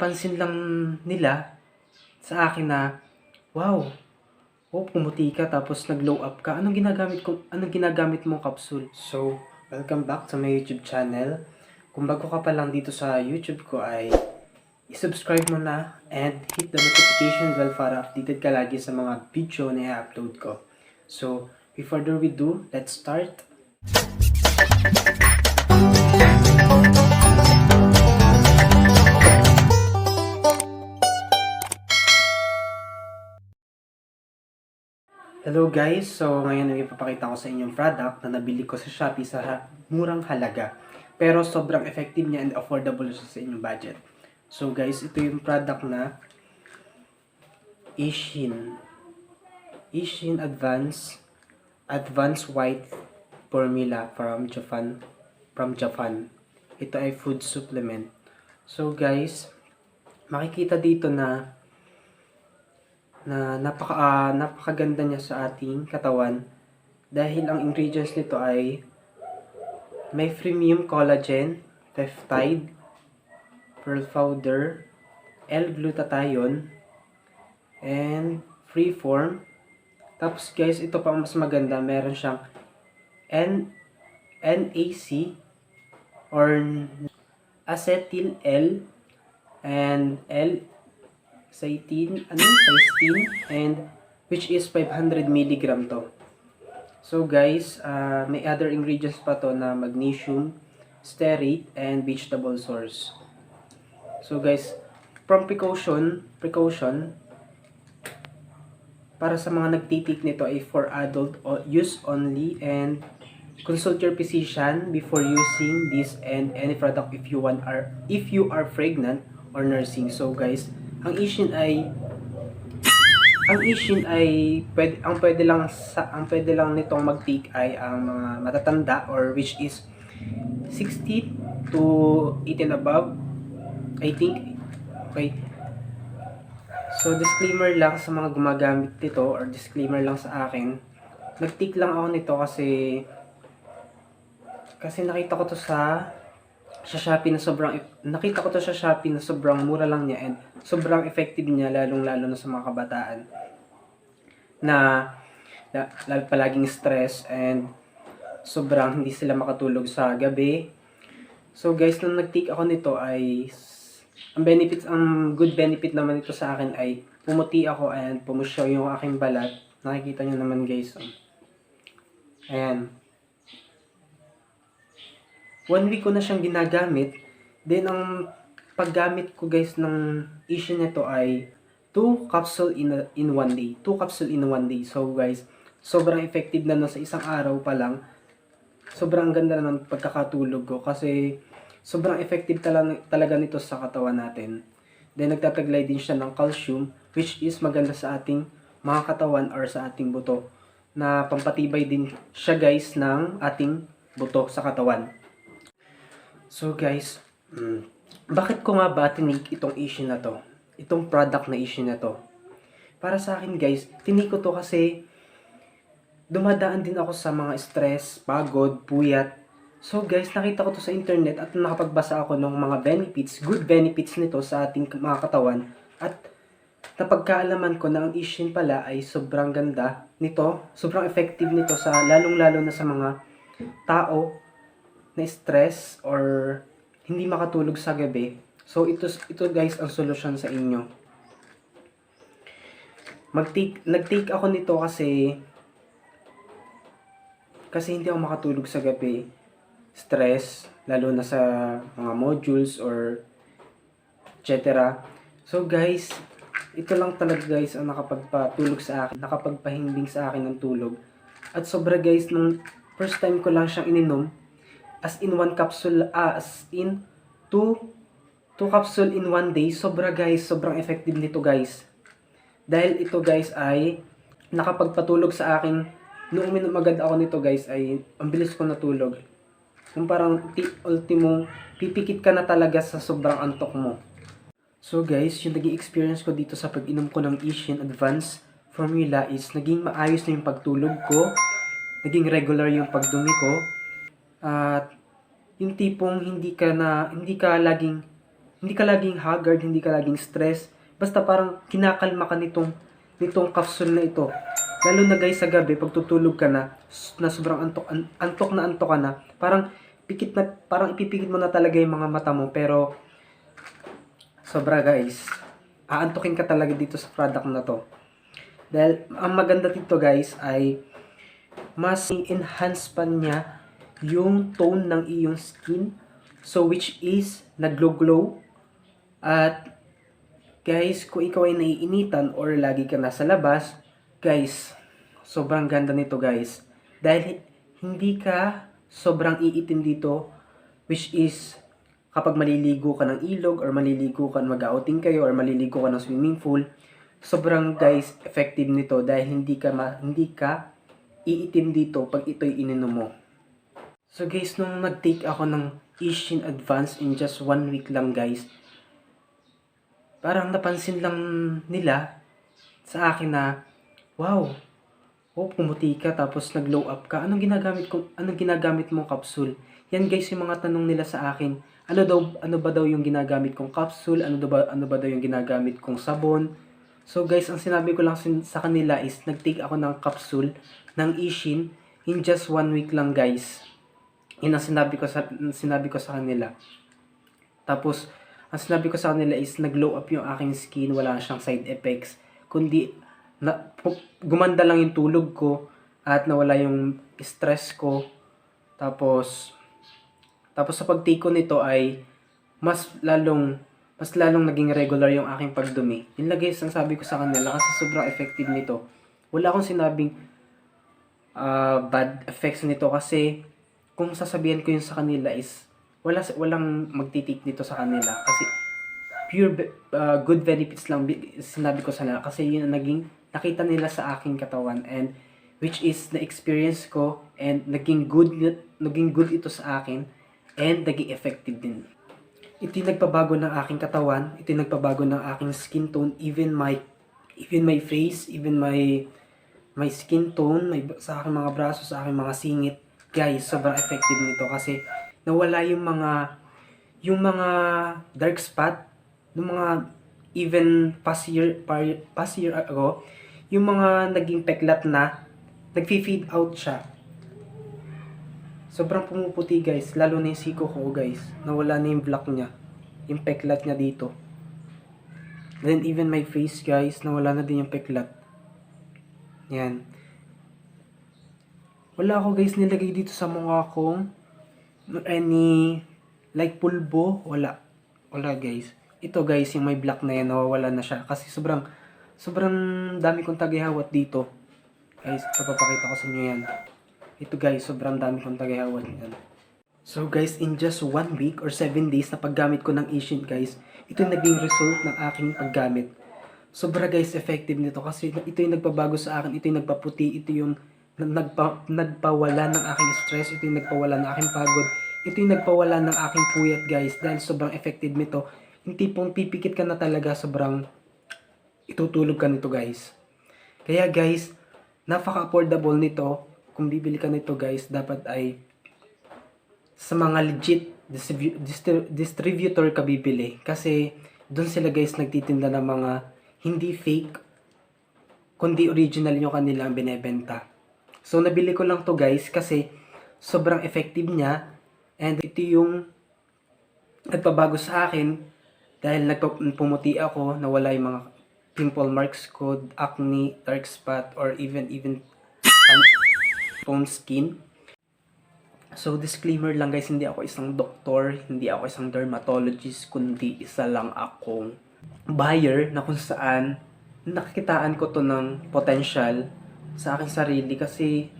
pansin lang nila sa akin na, wow, oh, pumuti ka tapos nag-glow up ka. Anong ginagamit ko, anong ginagamit mong capsule? So, welcome back to my YouTube channel. Kung bago ka pa lang dito sa YouTube ko ay i-subscribe mo na and hit the notification bell para updated ka lagi sa mga video na i-upload ko. So, without further ado, let's start. Hello guys! So ngayon ay ipapakita ko sa inyong product na nabili ko sa Shopee sa murang halaga. Pero sobrang effective niya and affordable siya sa inyong budget. So guys, ito yung product na Ishin. Ishin Advance Advanced White Formula from Japan. From Japan. Ito ay food supplement. So guys, makikita dito na na napaka ah, napakaganda niya sa ating katawan dahil ang ingredients nito ay may premium collagen, peptide, pearl powder, L-glutathione, and freeform. Tapos guys, ito pa mas maganda, meron siyang N NAC or acetyl L and L Cytine, ano? Cysteine, and which is 500 milligram to. So guys, uh, may other ingredients pa to na magnesium, stearate, and vegetable source. So guys, from precaution, precaution, para sa mga nagtitik nito ay for adult use only and consult your physician before using this and any product if you want are if you are pregnant or nursing. So guys, ang Ishin ay ang Ishin ay pwede, ang pwede lang sa ang pwede lang nitong mag-take ay ang mga matatanda or which is 60 to 18 above. I think okay. So disclaimer lang sa mga gumagamit nito or disclaimer lang sa akin. Nag-take lang ako nito kasi kasi nakita ko to sa sa Shopee na sobrang nakita ko to sa Shopee na sobrang mura lang niya and sobrang effective niya lalong lalo na sa mga kabataan na, na lalo palaging stress and sobrang hindi sila makatulog sa gabi. So guys, nung nag-take ako nito ay ang benefits, ang good benefit naman ito sa akin ay pumuti ako and pumusyaw yung aking balat. Nakikita nyo naman guys. oh. Ayan. One week ko na siyang ginagamit. Then, ang paggamit ko guys ng issue nito ay 2 capsule in, a- in one day. 2 capsule in one day. So guys, sobrang effective na no sa isang araw pa lang. Sobrang ganda na ng pagkakatulog ko kasi sobrang effective talaga, talaga nito sa katawan natin. Then nagtataglay din siya ng calcium which is maganda sa ating mga katawan or sa ating buto na pampatibay din siya guys ng ating buto sa katawan. So guys, mm, bakit ko nga ba tinig itong issue na to? Itong product na issue na to? Para sa akin guys, tinig ko to kasi dumadaan din ako sa mga stress, pagod, puyat. So guys, nakita ko to sa internet at nakapagbasa ako ng mga benefits, good benefits nito sa ating mga katawan. At napagkaalaman ko na ang Ishin pala ay sobrang ganda nito, sobrang effective nito sa lalong-lalo na sa mga tao na stress or hindi makatulog sa gabi. So ito ito guys ang solusyon sa inyo. Mag-take nag-take ako nito kasi kasi hindi ako makatulog sa gabi. Stress, lalo na sa mga modules or etc. So guys, ito lang talaga guys ang nakapagpatulog sa akin, nakapagpahimbing sa akin ng tulog. At sobra guys, nung first time ko lang siyang ininom, as in one capsule, ah, as in two, two capsule in one day, sobra guys, sobrang effective nito guys. Dahil ito guys ay nakapagpatulog sa akin, nung uminom agad ako nito guys ay ang bilis ko natulog. Yung parang ti- ultimo, pipikit ka na talaga sa sobrang antok mo. So guys, yung naging experience ko dito sa pag-inom ko ng Ishin Advanced Formula is naging maayos na yung pagtulog ko, naging regular yung pagdumi ko, at yung tipong hindi ka na, hindi ka laging hindi ka laging haggard, hindi ka laging stress. Basta parang kinakalma ka nitong, nitong capsule na ito. Lalo na guys sa gabi, pag tutulog ka na, na sobrang antok, an- antok na antok ka na, parang pikit na, parang ipipikit mo na talaga yung mga mata mo, pero sobra guys, aantokin ka talaga dito sa product na to. Dahil ang maganda dito guys ay mas enhance pa niya yung tone ng iyong skin. So which is naglo-glow at guys kung ikaw ay naiinitan or lagi ka nasa labas, guys, sobrang ganda nito guys. Dahil hindi ka sobrang iitim dito which is kapag maliligo ka ng ilog or maliligo ka mag-outing kayo or maliligo ka ng swimming pool, sobrang guys effective nito dahil hindi ka ma- hindi ka iitim dito pag ito'y ininom mo. So guys, nung nag-take ako ng Ishin Advance in just one week lang guys, parang napansin lang nila sa akin na, wow, oh, pumuti ka tapos nag-glow up ka. Anong ginagamit ko, anong ginagamit mong capsule? Yan guys yung mga tanong nila sa akin. Ano daw ano ba daw yung ginagamit kong capsule? Ano daw ba ano ba daw yung ginagamit kong sabon? So guys, ang sinabi ko lang sa kanila is nag-take ako ng capsule ng Ishin in just one week lang guys. Yun ang sinabi ko sa sinabi ko sa kanila. Tapos ang sinabi ko sa kanila is nag-glow up yung aking skin, wala siyang side effects, kundi na, gumanda lang yung tulog ko at nawala yung stress ko. Tapos tapos sa pag-take ko nito ay mas lalong mas lalong naging regular yung aking pagdumi. Yun lang guys ang sabi ko sa kanila kasi sobrang effective nito. Wala akong sinabing ah, bad effects nito kasi kung sasabihan ko yun sa kanila is wala walang magtitik nito sa kanila kasi pure ah, good benefits lang bi- sinabi ko sa kanila kasi yun ang naging nakita nila sa aking katawan and which is na experience ko and naging good naging good ito sa akin and naging effective din. Ito nagpabago ng aking katawan, ito nagpabago ng aking skin tone, even my even my face, even my my skin tone, may, sa aking mga braso, sa aking mga singit. Guys, sobrang effective nito kasi nawala yung mga yung mga dark spot, yung mga even past year, par- past year ago, yung mga naging peklat na, nag-fade out siya. Sobrang pumuputi guys, lalo na yung siko ko guys. Nawala na yung black niya. Yung peklat niya dito. Then even my face guys, nawala na din yung peklat. Yan. Wala ako guys nilagay dito sa mukha ko. Any like pulbo, wala. Wala guys. Ito guys, yung may black na yan, nawawala na siya. Kasi sobrang, sobrang dami kong tagahawat dito. Guys, papapakita ko sa inyo yan. Ito guys, sobrang dami kong tagahawat yan. So guys, in just one week or seven days na paggamit ko ng Asian guys, ito yung naging result ng aking paggamit. Sobra guys, effective nito kasi ito yung nagpabago sa akin, ito yung nagpaputi, ito yung nagpa, nagpawala ng aking stress, ito yung nagpawala ng aking pagod, ito yung nagpawala ng aking puyat guys dahil sobrang effective nito. Yung tipong pipikit ka na talaga, sobrang itutulog ka nito guys. Kaya guys, napaka-affordable nito. Kung bibili ka nito guys, dapat ay sa mga legit distribu- distri- distributor ka bibili. Kasi doon sila guys nagtitinda ng mga hindi fake, kundi original yung kanilang binebenta. So nabili ko lang to guys kasi sobrang effective niya and ito yung nagpabago sa akin dahil nagpumuti ako, nawala yung mga pimple marks ko, acne, dark spot, or even even tone skin. So disclaimer lang guys, hindi ako isang doktor, hindi ako isang dermatologist, kundi isa lang akong buyer na kung saan nakikitaan ko to ng potential sa aking sarili kasi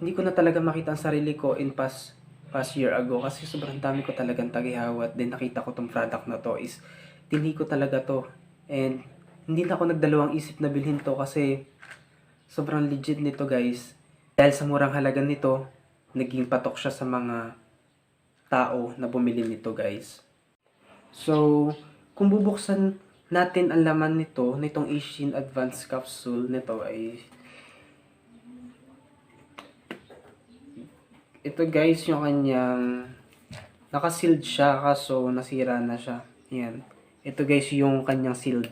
hindi ko na talaga makita ang sarili ko in past past year ago. Kasi sobrang dami ko talagang tagahawat din nakita ko tong product na to is tinhi ko talaga to. And hindi na ako nagdalawang isip na bilhin to kasi sobrang legit nito guys. Dahil sa murang halaga nito naging patok siya sa mga tao na bumili nito guys. So kung bubuksan natin ang laman nito nitong Asian Advanced Capsule nito ay ito guys yung kanyang nakasealed siya kaso nasira na siya Ayan. Ito guys yung kanyang sealed.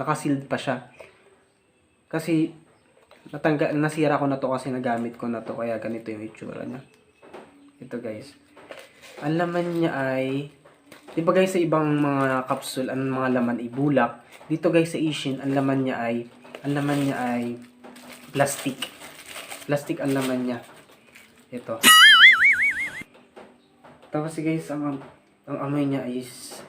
Naka-sealed pa siya. Kasi natangga nasira ko na to kasi nagamit ko na to kaya ganito yung itsura niya. Ito guys. Ang laman niya ay 'di ba guys sa ibang mga capsule ang mga laman ay bulak. Dito guys sa Ishin ang laman niya ay ang laman niya ay plastic. Plastic ang laman niya. Ito. Tapos guys ang ang amoy niya is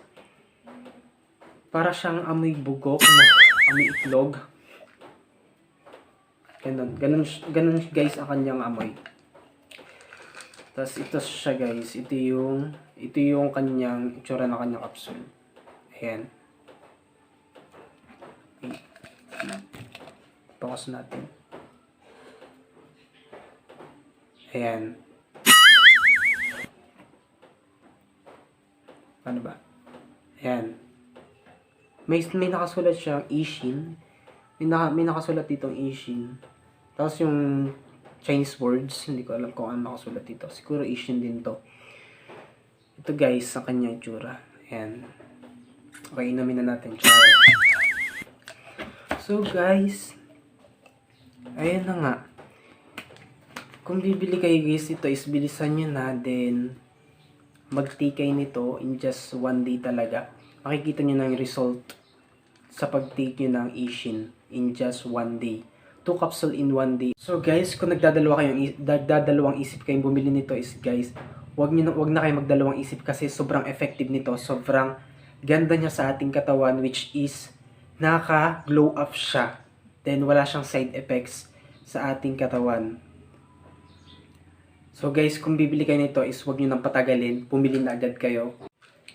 para siyang amoy bugok na amoy itlog. Ganun, ganun, ganun guys ang kanyang amoy. Tapos ito siya guys, ito yung, ito yung kanyang, itsura ng kanyang capsule. Ayan. Focus natin. Ayan. Paano ba? Ayan. May, may nakasulat siyang Ishin. May, naka, may nakasulat ditong Ishin. Tapos yung Chinese words, hindi ko alam kung ano nakasulat dito. Siguro Ishin din to. Ito guys, sa kanyang itsura. Ayan. Okay, inumin na natin. Char. So guys, ayan na nga. Kung bibili kayo guys, ito is bilisan nyo na. Then, mag-take nito in just one day talaga. Makikita nyo yung result sa pag-take nyo ng Ishin in just one day. Two capsule in one day. So guys, kung nagdadalawa kayong nagdadalawang isip kayong bumili nito is guys, wag niyo wag na kayo magdalawang isip kasi sobrang effective nito. Sobrang ganda niya sa ating katawan which is naka-glow up siya. Then wala siyang side effects sa ating katawan. So guys, kung bibili kayo nito is wag niyo nang patagalin, pumili na agad kayo.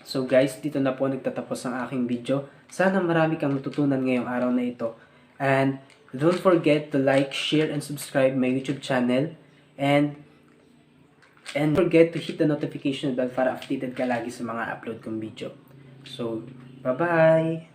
So guys, dito na po nagtatapos ang aking video. Sana marami kang natutunan ngayong araw na ito. And don't forget to like, share, and subscribe my YouTube channel. And and forget to hit the notification bell para updated ka lagi sa mga upload kong video. So, bye-bye!